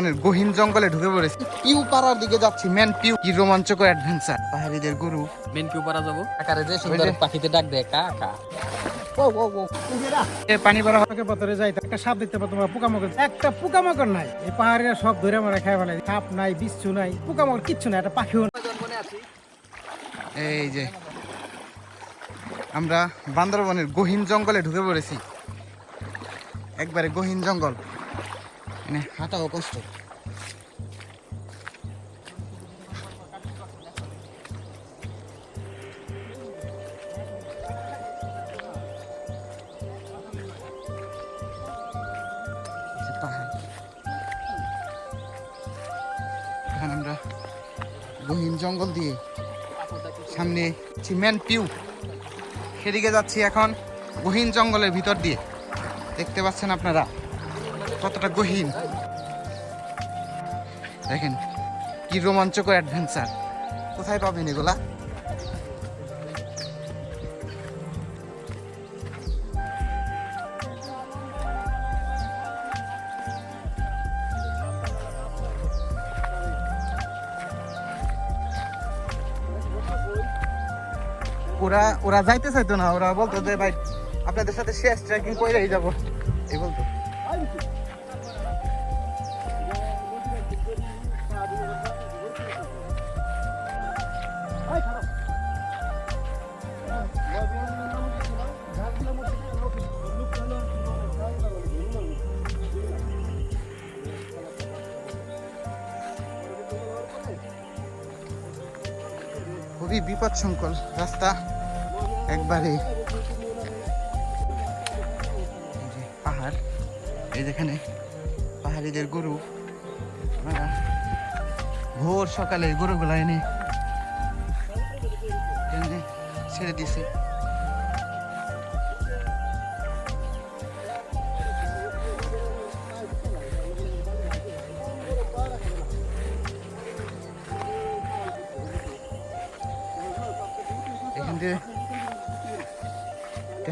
মানে গহীন জঙ্গলে ঢুকে পড়েছি। পিউ পাড়ার দিকে যাচ্ছি ম্যান পিউ। কি রোমাঞ্চকর অ্যাডভেঞ্চার পাহাড়িদের গুরু। মেন কিউ পারা যাব? আকারে যে সুন্দর পাখিতে ডাক দেয় কা কা। ও ও ও এ পানি পাড়া পাকে পথরে যাই একটা সাপ দেখতে পাবো তোমরা পোকামাকড়। একটা পোকামাকড় নাই। এই পাহাড়ের সব ধরে আমরা খাই ফেলাই। সাপ নাই বিচ্ছু নাই পোকামাকড় কিচ্ছু নাই একটা পাখিও নাই। এই যে আমরা বান্দরবনের গহীন জঙ্গলে ঢুকে পড়েছি। একবারে গহীন জঙ্গল। মানে হাঁটাও কষ্ট গহীন জঙ্গল দিয়ে সামনে চিমেন পিউ। সেদিকে যাচ্ছি এখন গহীন জঙ্গলের ভিতর দিয়ে। দেখতে পাচ্ছেন আপনারা? কতটা গহীন। দেখেন, কি রোমাঞ্চকর অ্যাডভেঞ্চার কোথায় পাবেন এগুলা? ওরা ওরা যাইতে চাইতো না, ওরা বলতো যে ভাই, আপনাদের সাথে শেষ ট্রেকিং করেই যাব। এই বলতো। খুবই বিপদ সংকল রাস্তা একবারে। পাহাড়, এই যেখানে পাহাড়িদের গরু ভোর সকালে গরুগুলো এনে ছেড়ে দিছে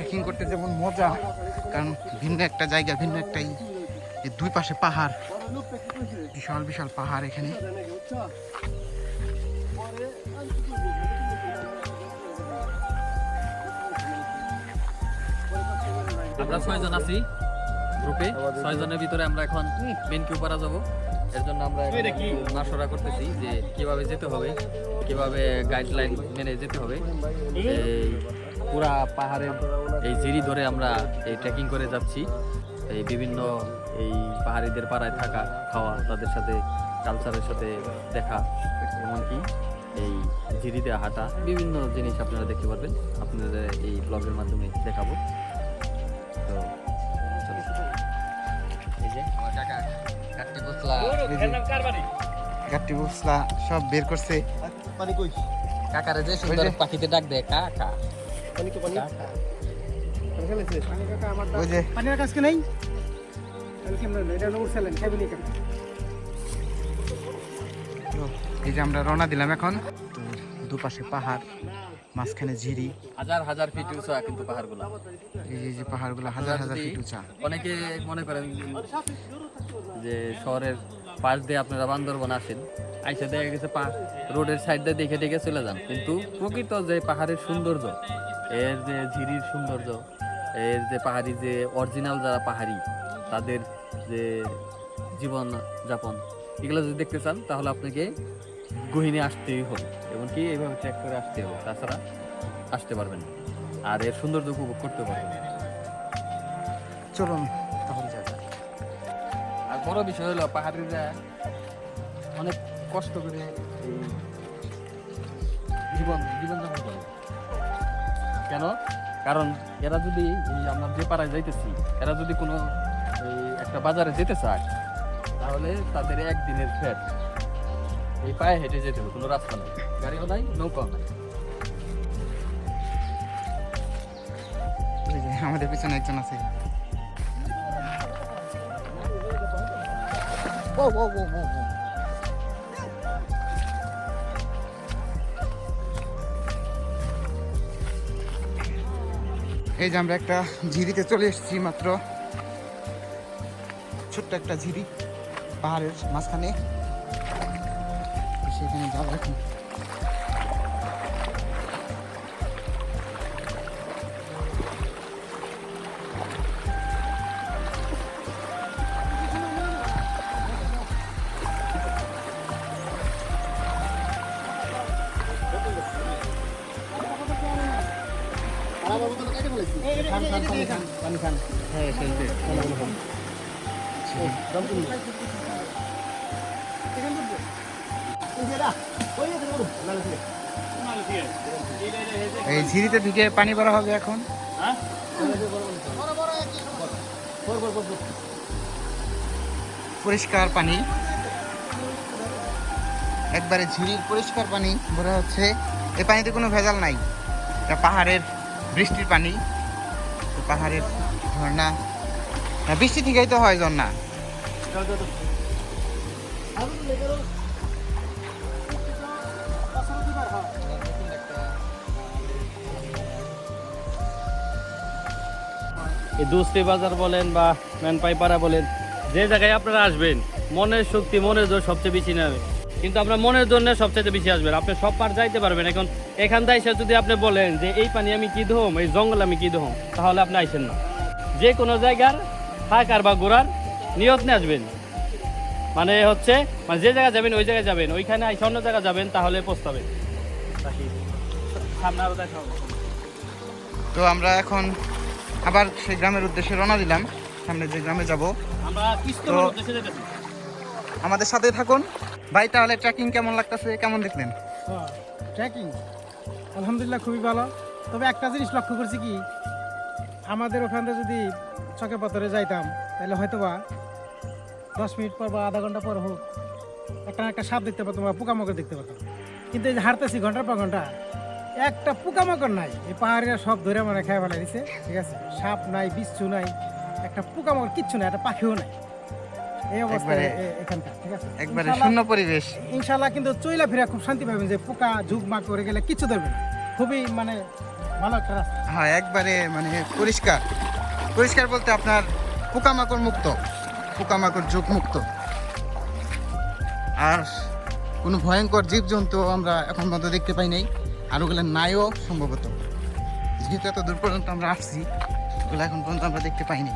ট্রেকিং করতে যেমন মজা, কারণ ভিন্ন একটা জায়গা, ভিন্ন একটা দুই পাশে পাহাড়, বিশাল বিশাল পাহাড় এখানে। আমরা ছয়জন আছি গ্রুপে। ছয়জনের ভিতরে আমরা এখন মেন কিউ পারা যাব। এর জন্য আমরা নাশরা করতেছি যে কীভাবে যেতে হবে, কীভাবে গাইডলাইন মেনে যেতে হবে। পুরা পাহাড়ের এই জিরি ধরে আমরা এই ট্রেকিং করে যাচ্ছি। এই বিভিন্ন এই পাহাড়িদের পাড়ায় থাকা খাওয়া তাদের সাথে কালচারের সাথে দেখা এমনকি এই জিরিতে হাঁটা বিভিন্ন জিনিস আপনারা দেখতে পারবেন। আপনাদের এই ব্লগের মাধ্যমে দেখাবো। তো এই যে আমার কাকা সব বের করছে। কাকারে যে সুন্দর পাখিতে ডাক দেয় কা পানি কাকা আমার ওই যে পানির নেই? এই যে আমরা রওনা দিলাম এখন। তো দুপাশে পাহাড় মাঝখানে ঝিরি। হাজার হাজার ফিট উঁচা কিন্তু পাহাড়গুলো। এই যে- এই যে পাহাড়গুলো হাজার হাজার ফিট উঁচা। অনেকে মনে করেন যে শহরের পাশ দিয়ে আপনারা বান্দরবন আসেন আইসা দেখা গেছে পা রোডের সাইড দিয়ে দেখে দেখে চলে যান। কিন্তু প্রকৃত যে পাহাড়ের সৌন্দর্য এর যে ঝিরির সৌন্দর্য এর যে পাহাড়ি যে অরিজিনাল যারা পাহাড়ি তাদের যে জীবন যাপন এগুলো যদি দেখতে চান তাহলে আপনাকে গহিনে আসতেই হবে। এমনকি এইভাবে ট্র্যাক করে আসতে হবে তাছাড়া আসতে পারবেন আর এর সৌন্দর্য উপভোগ করতে পারবেন। চলুন তাহলে যাবে আর বড় বিষয় হলো পাহাড়িরা অনেক কষ্ট করে এই জীবন জীবনযাপন করে। কেন? কারণ এরা যদি আমরা যে পাড়ায় যাইতেছি এরা যদি কোনো এই একটা বাজারে যেতে চায় তাহলে তাদের একদিনের ফ্যাট এই পায়ে হেঁটে যেতে হবে কোনো রাস্তা নেই। গাড়িও নাই নৌকাও নাই। আমাদের পিছনে একজন আছে। ও ও ও ও। এই যে আমরা একটা ঝিরিতে চলে এসেছি মাত্র। ছোট্ট একটা ঝিরি পাহাড়ের মাঝখানে। সেখানে এখন। এই ঝিরিতে ঢুকে পানি ভরা হবে এখন। পরিষ্কার পানি। একবারে ঝিরির পরিষ্কার পানি ভরা হচ্ছে। এই পানিতে কোনো ভেজাল নাই। এটা পাহাড়ের বৃষ্টির পানি পাহাড়ের ঝর্ণা। না, বৃষ্টি থেকেই তো হয় ঝর্ণা। এই দুস্তি বাজার বলেন বা ম্যানপাইপাড়া বলেন যে জায়গায় আপনারা আসবেন মনের শক্তি মনের জোর সবচেয়ে বেশি নেবে কিন্তু আপনার মনের জন্য সবচেয়ে বেশি আসবেন আপনি সব পার যাইতে পারবেন। এখন এখান থেকে এসে যদি আপনি বলেন যে এই পানি আমি কি ধোম? এই জঙ্গল আমি কি ধোম? তাহলে আপনি আইসেন না। যে কোনো জায়গার থাকার বা ঘোরার নিয়ত নিয়ে আসবেন। মানে হচ্ছে মানে যে জায়গায় যাবেন ওই জায়গায় যাবেন। ওইখানে আইসে অন্য জায়গায় যাবেন তাহলে পস্তাবেন। সামনে আরও দেখা হবে। তো আমরা এখন আবার সেই গ্রামের উদ্দেশ্যে রওনা দিলাম। সামনে যে গ্রামে যাব। আমাদের সাথে থাকুন। ভাই, তাহলে ট্রেকিং কেমন লাগতেছে? কেমন দেখলেন? ট্রেকিং আলহামদুলিল্লাহ খুবই ভালো। তবে একটা জিনিস লক্ষ্য করছি কি, আমাদের ওখান যদি চকে পাথরে যাইতাম, তাহলে হয়তো বা দশ মিনিট পর বা আধা ঘণ্টা পর হোক, একটা একটা সাপ দেখতে পেতাম বা পোকামাকড় দেখতে পেতাম কিন্তু এই যে ঘণ্টার পর ঘণ্টা, একটা পোকামাকড় নাই। এই পাহাড়িরা সব ধরে মানে খেয়ে ফেলা দিছে ঠিক আছে? সাপ নাই, বিচ্ছু নাই, একটা পোকামাকড় কিচ্ছু নাই, একটা পাখিও নাই। এই অবস্থায় এখানকার ঠিক আছে? একবারে শূন্য পরিবেশ। ইনশাল্লাহ কিন্তু চইলা ফিরা খুব শান্তি পাবেন যে পোকা ঝুঁক মাক করে গেলে কিচ্ছু ধরবে না। খুবই মানে ভালো একটা রাস্তা। হ্যাঁ একবারে মানে পরিষ্কার। পরিষ্কার বলতে আপনার পোকামাকড় মুক্ত পোকামাকড় যুগ মুক্ত। আর কোনো ভয়ঙ্কর জীবজন্তু আমরা এখন পর্যন্ত দেখতে পাই নাই। আর ওগুলো নাইও সম্ভবত। যেহেতু এত দূর পর্যন্ত আমরা আসছি ওগুলো এখন পর্যন্ত আমরা দেখতে পাইনি।